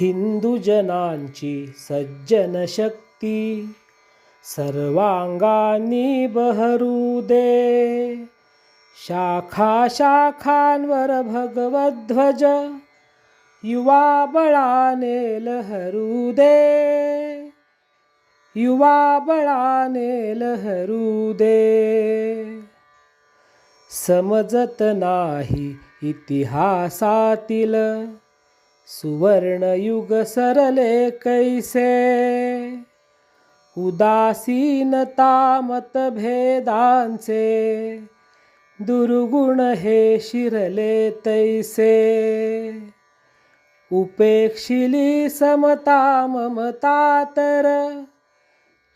हिंदू जनांची सज्जन शक्ती सर्वांगानी बहरू दे. शाखा शाखांवर भगवध्वज युवा बळाने लहरू दे. युवा बळाने लहरू दे. समजत नाही इतिहासातील सुवर्णयुग सरले कैसे? उदासीनता मतभेदांचे दुर्गुण हे शिरले तैसे. उपेक्षिली समता ममता तर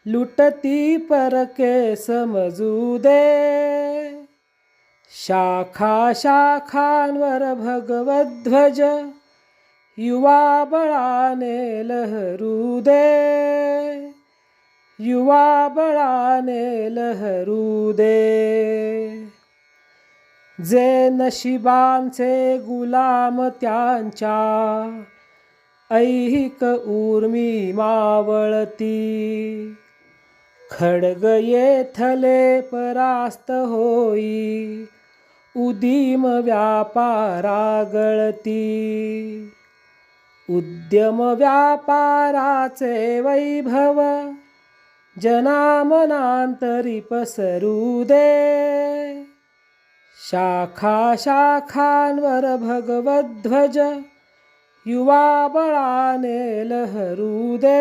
लुटती परके समजू दे. शाखा शाखांवर भगवध्वज युवा बळाने लहरू दे. युवा बळाने लहरू दे. जे नशिबांचे गुलाम त्यांच्या ऐहिक उर्मी मावळती. खडग येथले परास्त होई उदीम व्यापारा गळती. उद्यम व्यापाराचे वैभव जनामनांतरी पसरू दे शाखा शाखांवर भगवध्वज युवा बळाने लहरू दे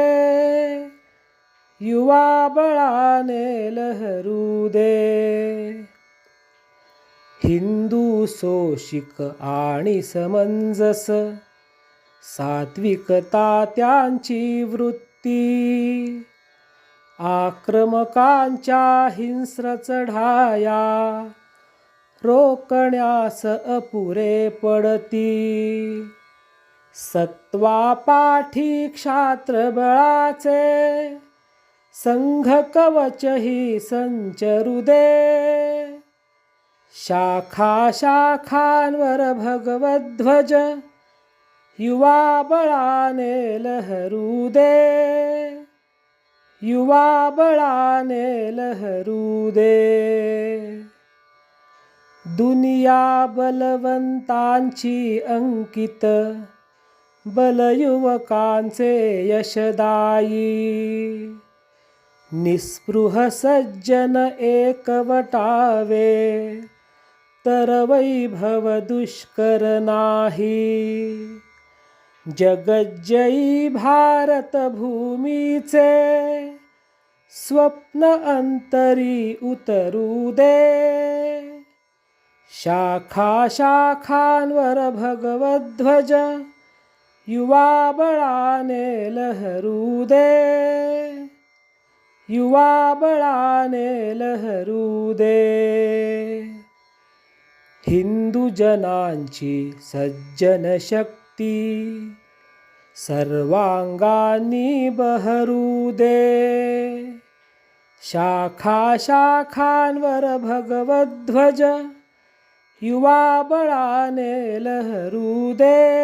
युवा बळाने लहरू दे हिंदू सोशिक आणि समंजस सात्विकता त्यांची वृत्ती. आक्रमकांच्या हिंस्र चढाया रोकण्यास अपुरे पडती. सत्वापाठी क्षात्रबळाचे संघ कवच ही संचरुदे शाखा शाखांवर भगवध्वज युवा बळाने लहरू दे. युवा बळाने लहरू दे. दुनिया बलवंतांची अंकित बलयुवकांचे यशदायी. निस्पृह सज्जन एकवटावे तर वैभव दुष्कर नाही. जगज्जयी भारत भूमीचे स्वप्न अंतरी उतरू दे. शाखा शाखांवर भगवध्वज युवा बळाने लहरू दे. युवा बळाने लहरू दे. हिंदू जनांची सज्जन शक्ती. सर्वांगानी बहरू दे. शाखा शाखांवर भगवध्वज युवा बळाने लहरू दे.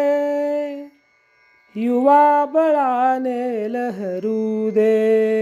युवा बळाने लहरू दे.